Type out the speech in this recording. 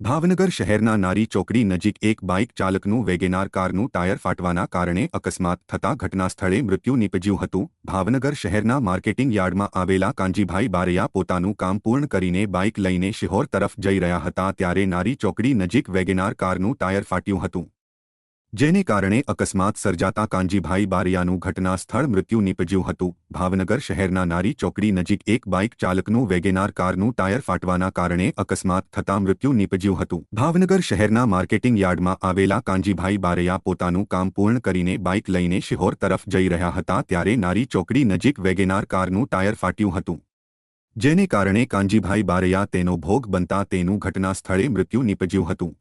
ભાવનગર શહેરના નારી ચોકડી નજીક એક બાઇક ચાલકનું વેગેનાર કારનું ટાયર ફાટવાના કારણે અકસ્માત થતાં ઘટનાસ્થળે મૃત્યુ નીપજ્યું હતું. ભાવનગર શહેરના માર્કેટિંગ યાર્ડમાં આવેલા કાંજીભાઈ બારૈયા પોતાનું કામ પૂર્ણ કરીને બાઇક લઈને શિહોર તરફ જઈ રહ્યા હતા ત્યારે નારી ચોકડી નજીક વેગેનાર કારનું ટાયર ફાટ્યું હતું. જેને કારણે અકસ્માત સર્જાતા કાંજીભાઈ બારિયાનું ઘટના સ્થળ મૃત્યુ નીપજ્યું હતું. ભાવનગર શહેરના નારી ચોકડી નજીક એક બાઇક ચાલકનું વેગેનાર કારનું ટાયર ફાટવાના કારણે અકસ્માત થતાં મૃત્યુ નીપજ્યું હતું. ભાવનગર શહેરના માર્કેટિંગ યાર્ડમાં આવેલા કાંજીભાઈ બારૈયા પોતાનું કામ પૂર્ણ કરીને બાઇક લઈને શિહોર તરફ જઈ રહ્યા હતા ત્યારે નારી ચોકડી નજીક વેગેનાર કારનું ટાયર ફાટ્યું હતું. જેને કારણે કાંજીભાઈ બારૈયા તેનો ભોગ બનતા તેનું ઘટના સ્થળે મૃત્યુ નીપજ્યું હતું.